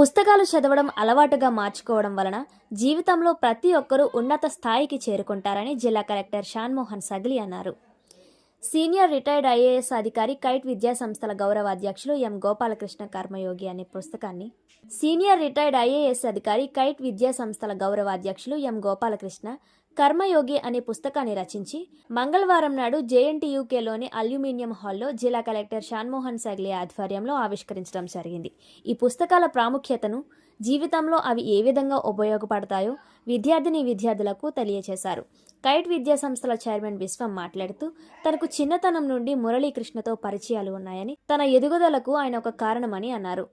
పుస్తకాలు చదవడం అలవాటుగా మార్చుకోవడం వలన జీవితంలో ప్రతి ఒక్కరూ ఉన్నత స్థాయికి చేరుకుంటారని జిల్లా కలెక్టర్ షాన్మోహన్ సగిలి అన్నారు. సీనియర్ రిటైర్డ్ ఐఏఎస్ అధికారి కైట్ విద్యా సంస్థల గౌరవ అధ్యక్షులు ఎం గోపాలకృష్ణ కర్మయోగి అనే పుస్తకాన్ని సీనియర్ రిటైర్డ్ ఐఏఎస్ అధికారి కైట్ విద్యా సంస్థల గౌరవ అధ్యక్షులు ఎం గోపాలకృష్ణ కర్మయోగి అనే పుస్తకాన్ని రచించి మంగళవారం నాడు జేఎన్టీయూకేలోని అల్యూమినియం హాల్లో జిల్లా కలెక్టర్ షాన్మోహన్ సగ్లే ఆధ్వర్యంలో ఆవిష్కరించడం జరిగింది. ఈ పుస్తకాల ప్రాముఖ్యతను జీవితంలో అవి ఏ విధంగా ఉపయోగపడతాయో విద్యార్థిని విద్యార్థులకు తెలియజేశారు కైట్ విద్యా సంస్థల చైర్మన్ విశ్వం మాట్లాడుతూ తనకు చిన్నతనం నుండి మురళీకృష్ణతో పరిచయాలు ఉన్నాయని తన ఎదుగుదలకు ఆయన ఒక కారణమని అన్నారు.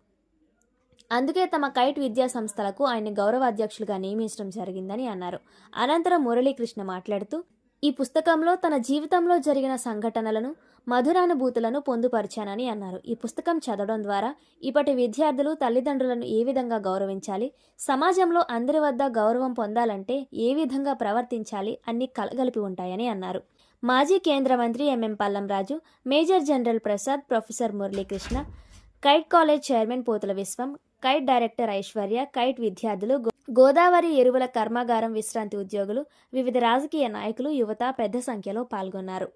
అందుకే తమ కైట్ విద్యా సంస్థలకు ఆయన గౌరవ అధ్యక్షులుగా నియమించడం జరిగిందని అన్నారు. అనంతరం మురళీకృష్ణ మాట్లాడుతూ ఈ పుస్తకంలో తన జీవితంలో జరిగిన సంఘటనలను మధురానుభూతులను పొందుపరిచానని అన్నారు. ఈ పుస్తకం చదవడం ద్వారా ఇప్పటి విద్యార్థులు తల్లిదండ్రులను ఏ విధంగా గౌరవించాలి సమాజంలో అందరి వద్ద గౌరవం పొందాలంటే ఏ విధంగా ప్రవర్తించాలి అన్ని కలగలిపి ఉంటాయని అన్నారు. మాజీ కేంద్ర మంత్రి MM Pallamraju major general Prasad professor Muralikrishna KITE college chairman Pothula Viswam KITE director Aishwarya KITE విద్యార్థులు గోదావరి ఎరువుల కర్మాగారం విశ్రాంతి ఉద్యోగులు వివిధ రాజకీయ నాయకులు యువత పెద్ద సంఖ్యలో పాల్గొన్నారు.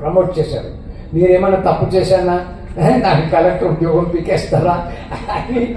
ప్రమోట్ చేశారు. మీరేమైనా తప్పు చేశానా? నాకు కలెక్టర్ ఉద్యోగం పీకేస్తారా? అని